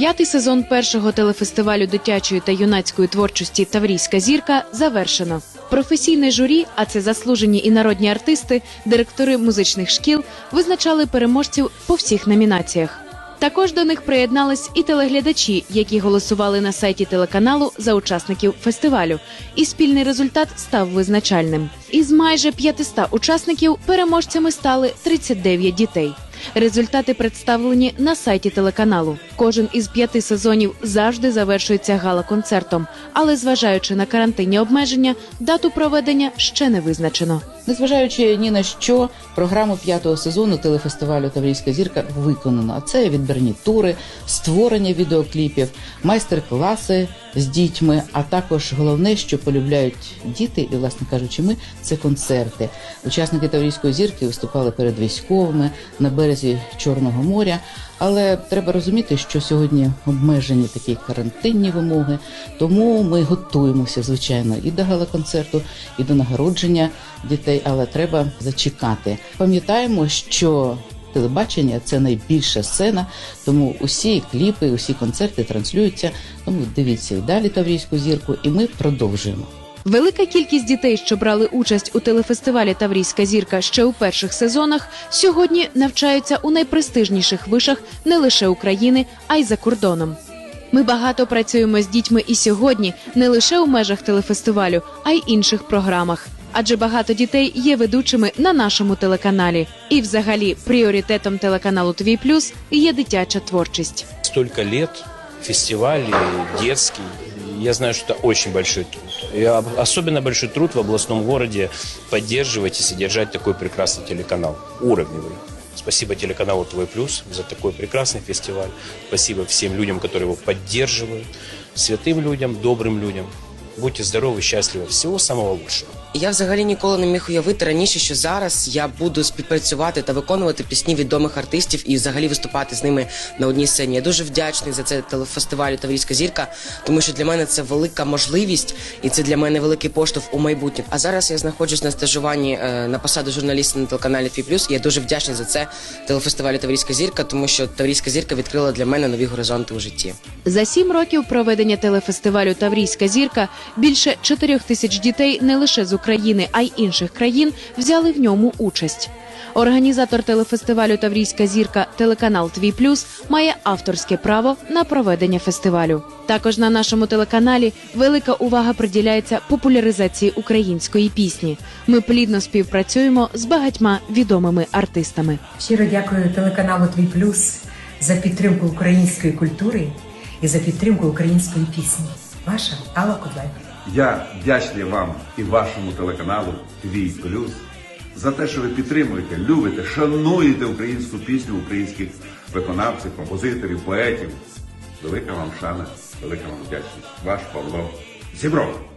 П'ятий сезон першого телефестивалю дитячої та юнацької творчості Таврійська зірка завершено. Професійне журі, а це заслужені і народні артисти, директори музичних шкіл, визначали переможців по всіх номінаціях. Також до них приєднались і телеглядачі, які голосували на сайті телеканалу за учасників фестивалю. І спільний результат став визначальним. Із майже 500 учасників переможцями стали 39 дітей. Результати представлені на сайті телеканалу. Кожен із п'яти сезонів завжди завершується гала-концертом, але зважаючи на карантинні обмеження, дату проведення ще не визначено. Незважаючи ні на що, програму п'ятого сезону телефестивалю Таврійська зірка виконано. Це відбірні тури, створення відеокліпів, майстер-класи з дітьми. А також головне, що полюбляють діти, і, власне кажучи, ми це концерти. Учасники Таврійської зірки виступали перед військовими на березі Чорного моря. Але треба розуміти, що сьогодні обмежені такі карантинні вимоги, тому ми готуємося, звичайно, і до гала-концерту, і до нагородження дітей, але треба зачекати. Пам'ятаємо, що телебачення це найбільша сцена, тому усі кліпи, усі концерти транслюються. Тому дивіться і далі Таврійську зірку, і ми продовжуємо. Велика кількість дітей, що брали участь у телефестивалі Таврійська зірка ще у перших сезонах, сьогодні навчаються у найпрестижніших вишах не лише України, а й за кордоном. Ми багато працюємо з дітьми і сьогодні не лише у межах телефестивалю, а й інших програмах Адже багато дітей є ведучими на нашому телеканалі. І, взагалі, пріоритетом телеканалу Твій Плюс є дитяча творчість. столько лет, фестиваль и детский. Я знаю, что это очень большой труд. И об- особенно большой труд в областном городе поддерживать и содержать такой прекрасный телеканал, уровневый. Спасибо телеканалу Твой Плюс за такой прекрасный фестиваль. Спасибо всем людям, которые его поддерживают. Святым людям, добрым людям. Будьте здоровы, счастливы. Всего самого лучшего. Я взагалі ніколи не міг уявити раніше, що зараз я буду співпрацювати та виконувати пісні відомих артистів і взагалі виступати з ними на одній сцені. Я дуже вдячний за це телефестивалю Таврійська зірка, тому що для мене це велика можливість і це для мене великий поштовх у майбутнє. А зараз я знаходжусь на стажуванні е, на посаду журналіста на телеканалі Твій Плюс. Я дуже вдячний за це телефестивалю Таврійська зірка, тому що Таврійська зірка відкрила для мене нові горизонти у житті. За сім років проведення телефестивалю Таврійська зірка більше чотирьох тисяч дітей не лише з України, а й інших країн взяли в ньому участь. Організатор телефестивалю Таврійська зірка телеканал Твій Плюс має авторське право на проведення фестивалю. Також на нашому телеканалі велика увага приділяється популяризації української пісні. Ми плідно співпрацюємо з багатьма відомими артистами. Щиро дякую телеканалу Твій Плюс за підтримку української культури і за підтримку української пісні. Ваша Алла Кудлай. Я вдячний вам і вашому телеканалу Твій Плюс за те, що ви підтримуєте, любите, шануєте українську пісню українських виконавців, композиторів, поетів. Велика вам шана, велика вам вдячність. Ваш Павло Зібров.